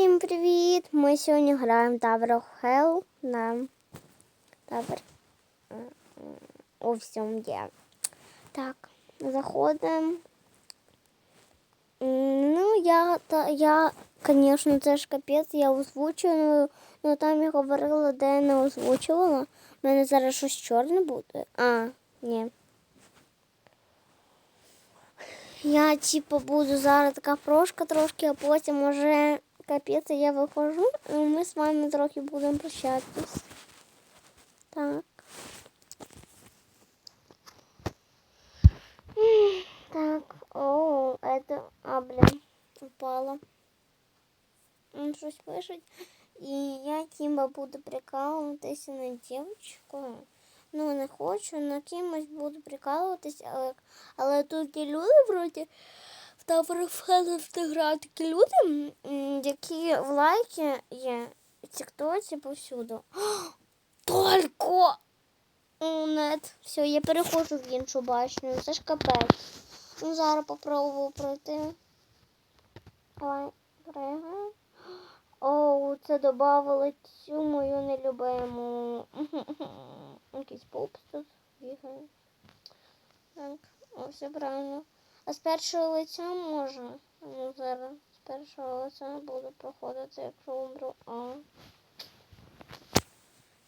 Всім привіт! Ми сьогодні граємо Tower of на Tower у всьому є. Так, заходимо. Ну, я, та, я, звісно, це ж капець, я озвучую, але там я говорила, де я не озвучувала. У мене зараз щось чорне буде. А, ні. Я типу буду зараз така прошка трошки, а потім уже капець, і я виходжу, і ми з вами трохи будемо прощатись. Так. М, Так, о, это, а, блин, упала. Он щось пишуть. І я Кімба буду прикалуватися на дівчинку. Ну, не хочу, на кимось буду прикалуватись, але, але тут є люди вроді В Tower of Hell грають такі люди, які в лайки є в тіктоці повсюду. Только! О, нет. Все, я переходжу в іншу башню. Це ж капець. Ну, зараз попробую пройти. Пригаю. Оу, це додавали цю мою нелюбиму. Якийсь пупс тут бігає. Так, о, все правильно. А з першого лиця може. Ну, зараз з першого лиця буду проходити, якщо умру. А.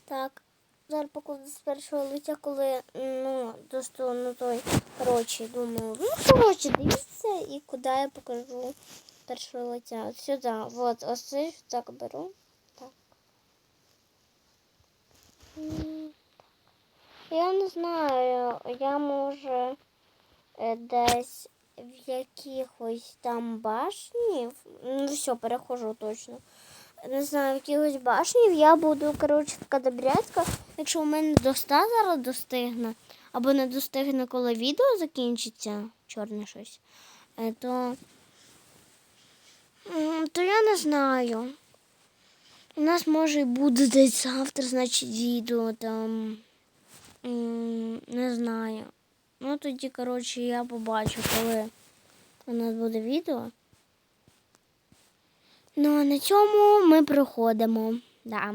Так. Зараз покладу з першого лиця, коли ну, достану той. Коротше, думаю, ну, коротше, дивіться і куди я покажу першого лиця. От сюди. От, ось це так беру. Так. Я не знаю, я може десь в якихось там башні. Ну все, перехожу точно. Не знаю, в якихось башнів я буду, коротше, така добрячка. Якщо у мене до 100 зараз достигне, або не достигне, коли відео закінчиться, чорне щось, е, то, то я не знаю. У нас може і буде десь завтра, значить, відео там. Не знаю. Ну тоді, коротше, я побачу, коли у нас буде відео. Ну, а на цьому ми проходимо. Да.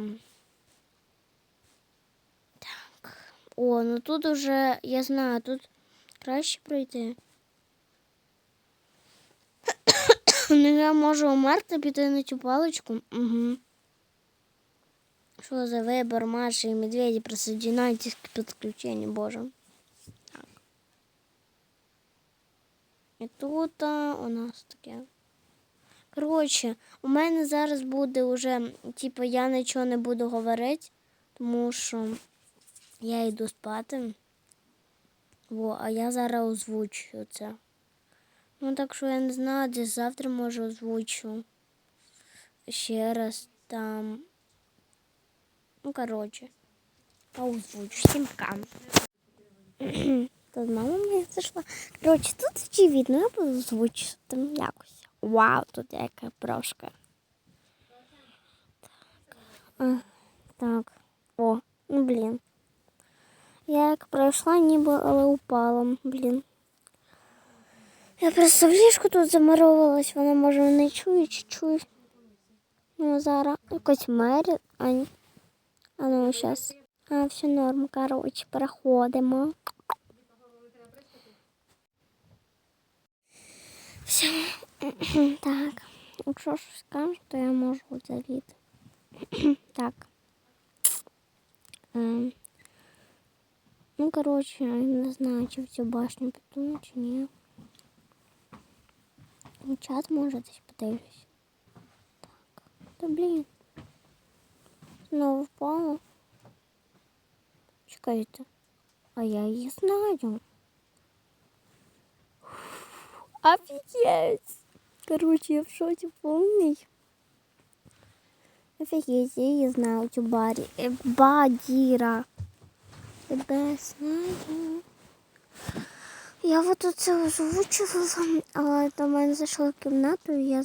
Так. О, ну тут уже, я знаю, тут краще пройти. ну, я можу умерти, піти на цю паличку. Угу. Що за вибор Маші і медведі присоединяйтесь к підключенню, боже. І тут у нас таке. Коротше, у мене зараз буде вже, типу, я нічого не буду говорити, тому що я йду спати. Во, а я зараз озвучу це. Ну, так що я не знаю, десь завтра може озвучу. Ще раз там. Ну, коротше. Озвучу. Всім пока. Тут мама моя зайшла. Коротше, тут очевидно, я буду озвучити якось. Вау, тут яка прошка. Так. Так. О, ну блін. Я як пройшла, ніби, але упала, блін. Я просто в ліжку тут замуровалась, вона може не чує чи чує. Ну, зараз якось мері. А, ні. а ну, зараз. А, все норм, коротше, переходимо. Все. Так. Якщо щось скажеш, то я можу заліти. так. Ем. Ну, коротше, не знаю, чи в цю башню піду, чи ні. Ну, Чат може десь подивлюсь. Так. Та блін. Знову впала. Чекайте. А я її знаю. Офигеть! Короче, я в шоке полный. Офигеть, я її знаю, цю барі. Е, Бадіра. Тебе знаю. Я вот тут це озвучувала, але до мене зайшла в кімнату, і я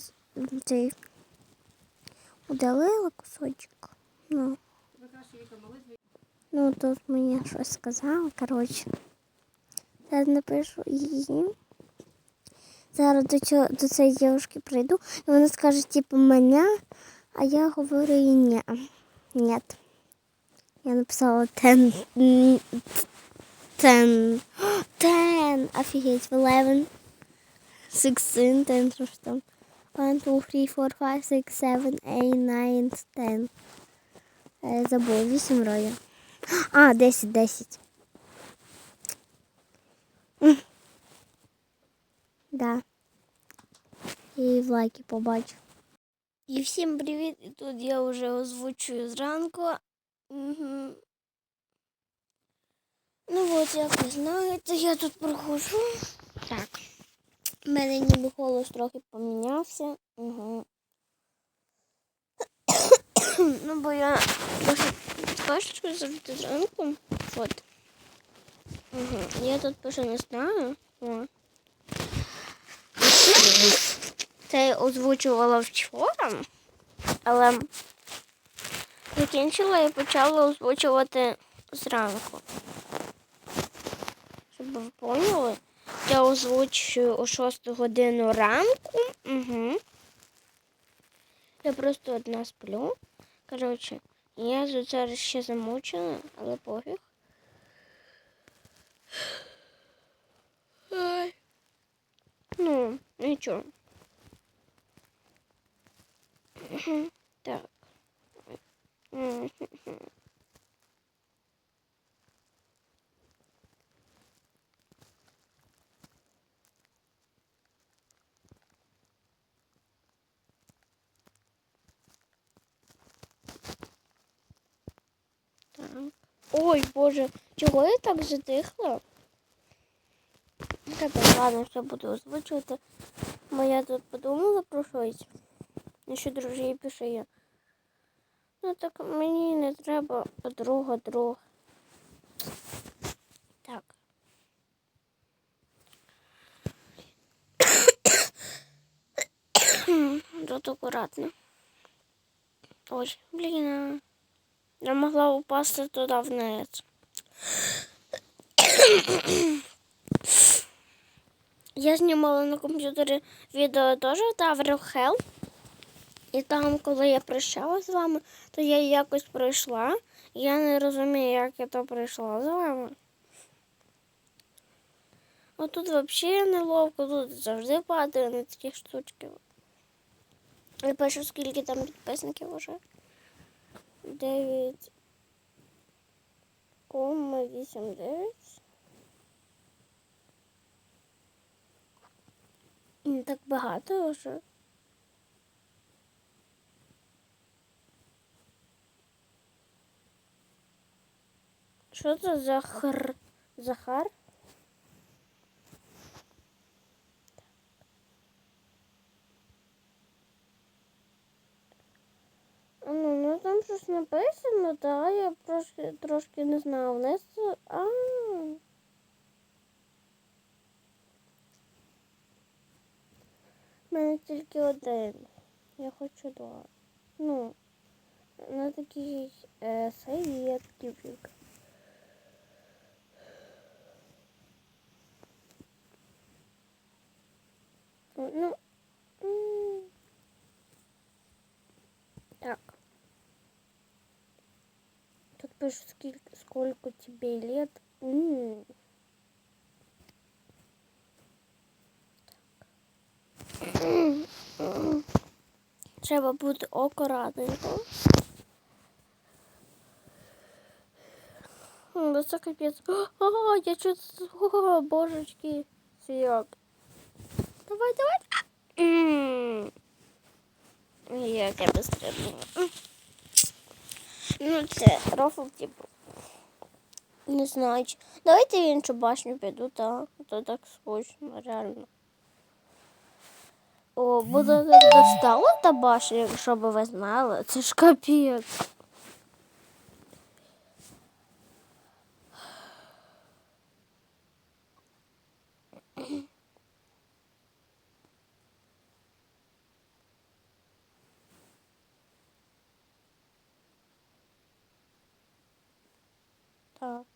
цей удалила кусочок. Ну. Ну, тут мені щось сказала, коротше. Я напишу її зараз до цього, до цієї дівчинки прийду, і вона скаже, типу, мене, а я говорю їй ні. Ні. Я написала тен. Тен. Тен. Офігеть, 11. 16, тен, що ж там. 1, 2, 3, 4, 5, 6, 7, 8, 9, 10. Забув, 8 вроді. А, 10, 10. Да. Я в лайки побачу. І всім привіт! І тут я вже озвучую зранку. Угу. Ну от, як ви знаєте, я тут прохожу. Так. У мене ніби голос трохи помінявся. Угу. ну, бо я кашечку завжди зранку. От. Угу. Я тут пишу не знаю. О. Це я озвучувала вчора, але закінчила і почала озвучувати зранку. Щоб ви поняли, я озвучую о 6 годину ранку. Угу. Я просто одна сплю. Коротше, я за зараз ще замучена, але пофіг. Ну, нічого. Мгм, Так. Так. Ой, боже, чого я так затихла? Капець, ладно, все буду озвучувати. Бо я тут подумала про щось. І що дружиє пише я. Ну так мені не треба подруга друг. Так. Тут акуратно. Ой, блін. Я могла упасти туди вниз. Я знімала на комп'ютері відео теж Tower Hell. І там, коли я прощалась з вами, то я якось пройшла. Я не розумію, як я то пройшла з вами. Отут взагалі неловко, тут завжди падаю на такі штучки. Я пишу, скільки там підписників уже. 9 кома 8 9. Не так багато вже. Що це за хр... Захар? А, Ну, ну там щось написано, та я трошки, трошки не знаю. Вниз. А. У мене тільки один. Я хочу два. Ну, на такий е, совет кіпік. Ну, м, так. Тут пишут, сколько, сколько тебе лет. М. Так. Треба бути акуратненько. Да це капець. А, я чуть... О, божечки. Свят. Давай, давай. Як я безстрибнула. Ну, це рофл, типу. Не знаю. Давайте в іншу башню піду, так. То так скучно, реально. О, буде достала та башня, якщо б ви знали. Це ж капець. Так.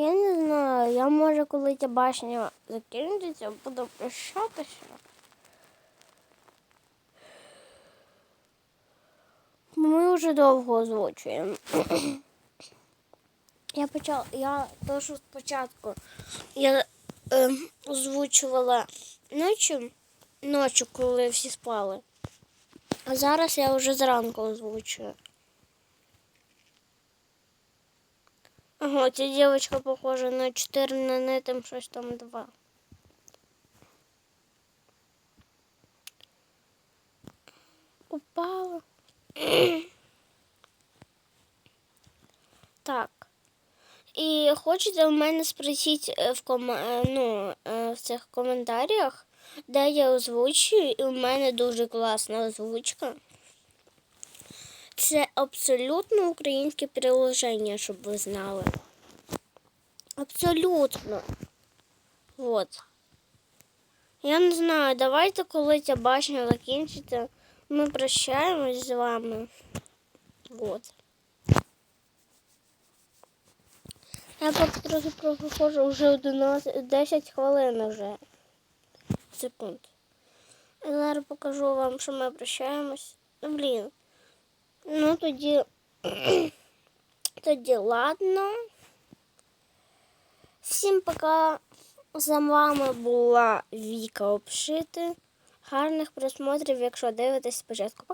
Я не знаю, я може, коли ця башня закінчиться, буду прощатися. Ми вже довго озвучуємо. Я почала, я то, що спочатку я е, озвучувала ночі, ночі, коли всі спали. А зараз я вже зранку озвучую. Ага, ця дівчинка похожа на 4 на не там щось там 2. Упала. так. І хочете у мене спросити е, в, ком... е, ну, е, в цих коментарях, де я озвучую, і у мене дуже класна озвучка. Це абсолютно українське приложення, щоб ви знали. Абсолютно. Вот. Я не знаю, давайте, коли ця башня закінчиться, ми прощаємось з вами. Вот. Я поки трохи проходжу вже 11, 10 хвилин вже. Секунд. Я зараз покажу вам, що ми прощаємось. Блін. Ну тоді. тоді ладно. Всім пока. За вами була Віка Обшити. Гарних просмотрів, якщо дивитесь спочатку.